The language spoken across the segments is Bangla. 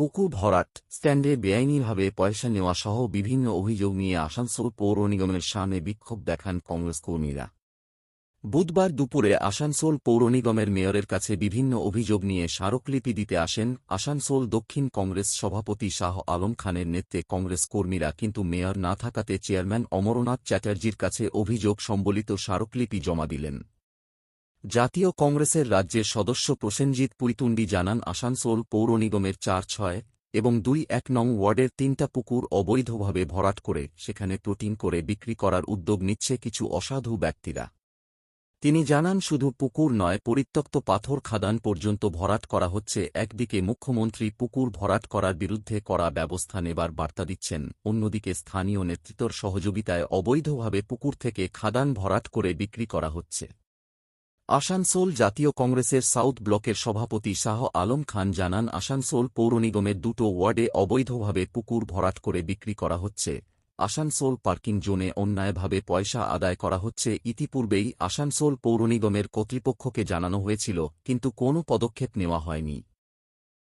পুকুর ভরাট স্ট্যান্ডে বেআইনিভাবে পয়সা নেওয়া সহ বিভিন্ন অভিযোগ নিয়ে আসানসোল পৌর নিগমের সামনে বিক্ষোভ দেখান কংগ্রেস কর্মীরা। বুধবার দুপুরে আসানসোল পৌর নিগমের মেয়রের কাছে বিভিন্ন অভিযোগ নিয়ে স্মারকলিপি দিতে আসেন আসানসোল দক্ষিণ কংগ্রেস সভাপতি শাহ আলম খানের নেতৃত্বে কংগ্রেস কর্মীরা, কিন্তু মেয়র না থাকাতে চেয়ারম্যান অমরনাথ চ্যাটার্জির কাছে অভিযোগ সম্বলিত স্মারকলিপি জমা দিলেন। জাতীয় কংগ্রেসের রাজ্যের সদস্য প্রসেনজিৎ পুইতুন্ডি জানান, আসানসোল পৌর নিগমের চার ছয় এবং দুই এক নং ওয়ার্ডের তিনটা পুকুর অবৈধভাবে ভরাট করে সেখানে প্রোটিন করে বিক্রি করার উদ্যোগ নিচ্ছে কিছু অসাধু ব্যক্তিরা। তিনি জানান, শুধু পুকুর নয়, পরিত্যক্ত পাথর খাদান পর্যন্ত ভরাট করা হচ্ছে। একদিকে মুখ্যমন্ত্রী পুকুর ভরাট করার বিরুদ্ধে করা ব্যবস্থা নেবার বার্তা দিচ্ছেন, অন্যদিকে স্থানীয় নেতৃত্বর সহযোগিতায় অবৈধভাবে পুকুর থেকে খাদান ভরাট করে বিক্রি করা হচ্ছে। আসানসোল জাতীয় কংগ্রেসের সাউথ ব্লকের সভাপতি শাহ আলম খান জানান, আসানসোল পৌর নিগমের দুটো ওয়ার্ডে অবৈধভাবে পুকুর ভরাট করে বিক্রি করা হচ্ছে। আসানসোল পার্কিং জোনে অন্যায়ভাবে পয়সা আদায় করা হচ্ছে। ইতিপূর্বেই আসানসোল পৌর নিগমের কর্তৃপক্ষকে জানানো হয়েছিল, কিন্তু কোনো পদক্ষেপ নেওয়া হয়নি।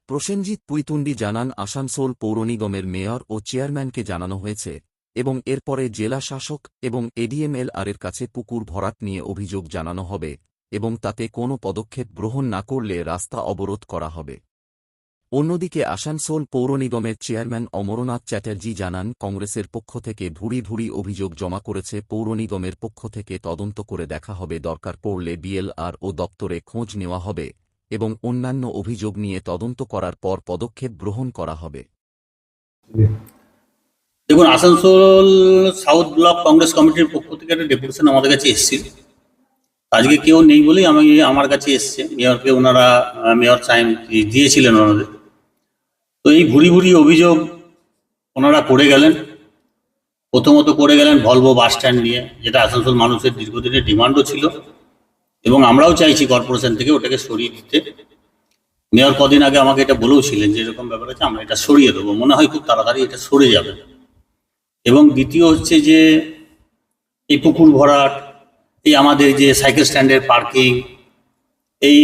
প্রসেনজিৎ পুইতুন্ডি জানান, আসানসোল পৌর নিগমের মেয়র ও চেয়ারম্যানকে জানানো হয়েছে এবং এরপরে জেলা শাসক এবং এডিএমএল এর কাছে পুকুর ভরাট নিয়ে অভিযোগ জানানো হবে। এবং তাতে কোনো পদক্ষেপ গ্রহণ না করলে রাস্তা অবরোধ করা হবে। অন্যদিকে আসানসোল পৌর নিগমের চেয়ারম্যান অমরনাথ চ্যাটার্জি জানান, কংগ্রেসের পক্ষ থেকে ভুরি ভুরি অভিযোগ জমা করেছে, পৌর নিগমের পক্ষ থেকে তদন্ত করে দেখা হবে, দরকার পড়লে বিএলআর ও দপ্তরে খোঁজ নেওয়া হবে এবং অন্যান্য অভিযোগ নিয়ে তদন্ত করার পর পদক্ষেপ গ্রহণ করা হবে। দেখুন, আসানসোল সাউথ ব্লক কংগ্রেস কমিটির পক্ষ থেকে একটা ডেপুটেশন আমাদের কাছে এসেছিল। আজকে কেউ নেই বলেই আমি আমার কাছে এসছে। মেয়রকে ওনারা মেয়র সাইন দিয়েছিলেন ওনাদের। তো এই ভুরি ভুরি অভিযোগ ওনারা করে গেলেন। প্রথমত করে গেলেন ভলভো বাস স্ট্যান্ড নিয়ে, যেটা আসানসোল মানুষের দীর্ঘদিনের ডিমান্ডও ছিল। এবং আমরাও চাইছি কর্পোরেশন থেকে ওটাকে সরিয়ে দিতে। মেয়র কদিন আগে আমাকে এটা বলেও ছিলেন যে এরকম ব্যাপার আছে, আমরা এটা সরিয়ে দেবো। মনে হয় খুব তাড়াতাড়ি এটা সরে যাবে। এবং দ্বিতীয় হচ্ছে যে এই পুকুর ভরাট এই আমাদের যে সাইকেল স্ট্যান্ডের পার্কিং, এই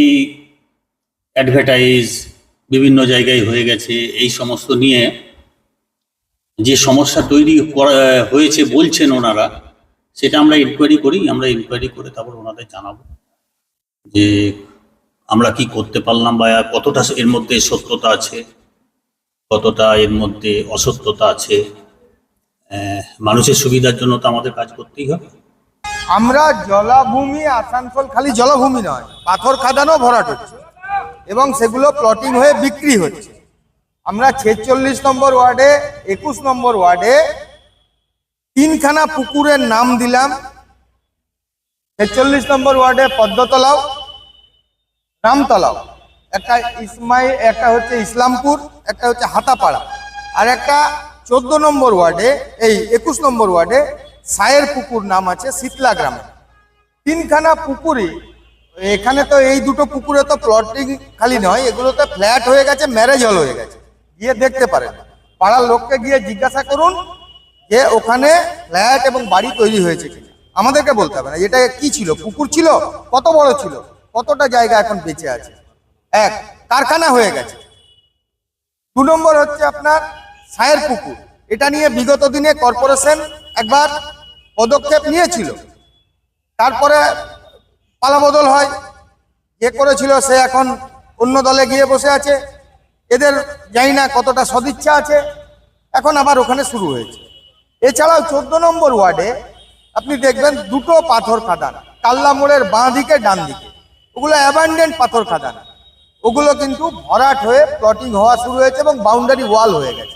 অ্যাডভার্টাইজ বিভিন্ন জায়গায় হয়ে গেছে, এই সমস্ত নিয়ে যে সমস্যা তৈরি হয়েছে বলছেন ওনারা, সেটা আমরা ইনকোয়ারি করি, আমরা ইনকোয়ারি করে তারপর ওনাদের জানাব যে আমরা কি করতে পারলাম বা কতটা এর মধ্যে সত্যতা আছে, কতটা এর মধ্যে অসত্যতা আছে মানুষের সুবিধার জন্য তো আমাদের কাজ করতেই হবে। আমরা জলাভূমি আসানসোল খালি জলাভূমি নয়, পাথর খাদানও ভরাট হচ্ছে এবং সেগুলো প্লটিং হয়ে বিক্রি হচ্ছে। আমরা ছেচল্লিশ নম্বর ওয়ার্ডে, একুশ নম্বর ওয়ার্ডে তিনখানা পুকুরের নাম দিলাম। ছেচল্লিশ নম্বর ওয়ার্ডে পদ্মতলাও, রামতলাও। একটা ইসমাই, একটা হচ্ছে ইসলামপুর, একটা হচ্ছে হাতাপাড়া। আর একটা চোদ্দ নম্বর ওয়ার্ডে, এই একুশ নম্বর ওয়ার্ডে সায়ের পুকুর নাম আছে শীতলা গ্রামে। তিনখানা পুকুরই এখানে তো এই দুটো পুকুরে তো প্লটিং খালি নয়, এগুলোতে ফ্ল্যাট হয়ে গেছে ম্যারেজ হল হয়ে গেছে। গিয়ে দেখতে পারেন। পাড়ার লোককে গিয়ে জিজ্ঞাসা করুন যে ওখানে ফ্ল্যাট এবং বাড়ি তৈরি হয়েছে কিনা। আমাদেরকে বলতে হবে না, এটা কি ছিল? পুকুর ছিল? কত বড় ছিল? কতটা জায়গা এখন বেঁচে আছে? এক, কারখানা হয়ে গেছে। দু নম্বর হচ্ছে আপনার সায়ের পুকুর। এটা নিয়ে বিগত দিনে কর্পোরেশন একবার পদক্ষেপ নিয়েছিল। তারপরে পালাবদল হয়। যে করেছিল সে এখন অন্য দলে গিয়ে বসে আছে। এদের জানি না কতটা সদিচ্ছা আছে। এখন আবার ওখানে শুরু হয়েছে। এছাড়াও চোদ্দ নম্বর ওয়ার্ডে আপনি দেখবেন দুটো পাথর খাদান। কাল্লা মোড়ের বাঁ দিকে, ডান দিকে। ওগুলো অ্যাবান্ডেন্ট পাথর খাদান। ওগুলো কিন্তু ভরাট হয়ে প্লটিং হওয়া শুরু হয়েছে এবং বাউন্ডারি ওয়াল হয়ে গেছে।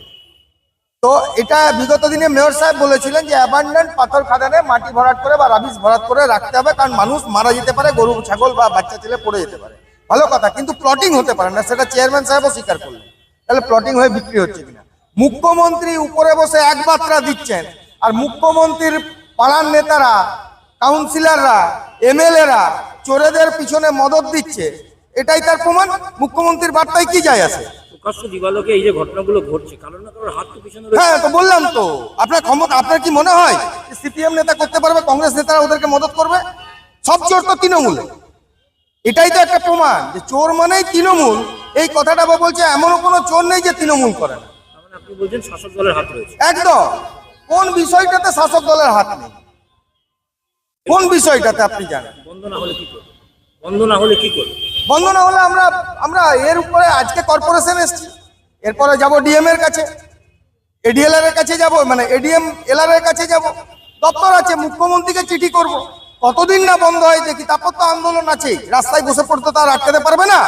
তো এটা বিগত দিনে মেয়র সাহেব বলেছিলেন যে অ্যাবান্ডেন্ট পাথর খাদানে মাটি ভরাট করে বা রাবিশ ভরাট করে রাখতে হবে, কারণ মানুষ মারা যেতে পারে, গরু, ছাগল বা বাচ্চা ছেলে পড়ে যেতে পারে। ভালো কথা, কিন্তু প্লটিং হতে পারে না, সেটা চেয়ারম্যান সাহেবও স্বীকার করলেন। তাহলে প্লটিং হয়ে বিক্রি হচ্ছে কিনা? মুখ্যমন্ত্রী উপরে বসে এক মাত্রা দিচ্ছেন, আর মুখ্যমন্ত্রীর পাড়ার নেতারা কাউন্সিলররা এমএলএরা চোরেদের পিছনে মদত দিচ্ছে, এটাই তার প্রমাণ? মুখ্যমন্ত্রীর বার্তায় কি যায় আসে প্রকাশ্য দিবালোকে এই যে ঘটনাগুলো ঘটছে কারণ না কারোর হাত তো পিছনে হ্যাঁ তো বললাম তো। আপনার ক্ষমতা আপনার কি মনে হয় সিপিএম নেতা করতে পারবে কংগ্রেস নেতারা ওদেরকে মদত করবে? সব চোর তো তৃণমূলে। এটাই তো একটা প্রমাণ যে চোর মানেই তৃণমূল। এই কথাটা বা বলছে এমনও কোনো চোর নেই যে তৃণমূল করে না। মানে আপনি বলছেন শাসক দলের হাত রয়েছে। একদম। কোন বিষয়টাতে শাসক দলের হাত নেই? কোন বিষয়টাতে আপনি জানেন? বন্ধ না হলে কি করবে? বন্ধ না হলে কি করবে? বন্ধ না হলে আমরা আমরা এর উপরে আজকে কর্পোরেশন এসছি। এরপরে যাব ডিএম এর কাছে। এডিএলআর এর কাছে যাব মানে এডিএম এলআর এর কাছে যাব। দপ্তর আছে, মুখ্যমন্ত্রীকে চিঠি করব। কতদিন না বন্ধ হয় দেখি, তারপর তো আন্দোলন আছে রাস্তায় বসে পড়তে তার আটকাতে পারবে না।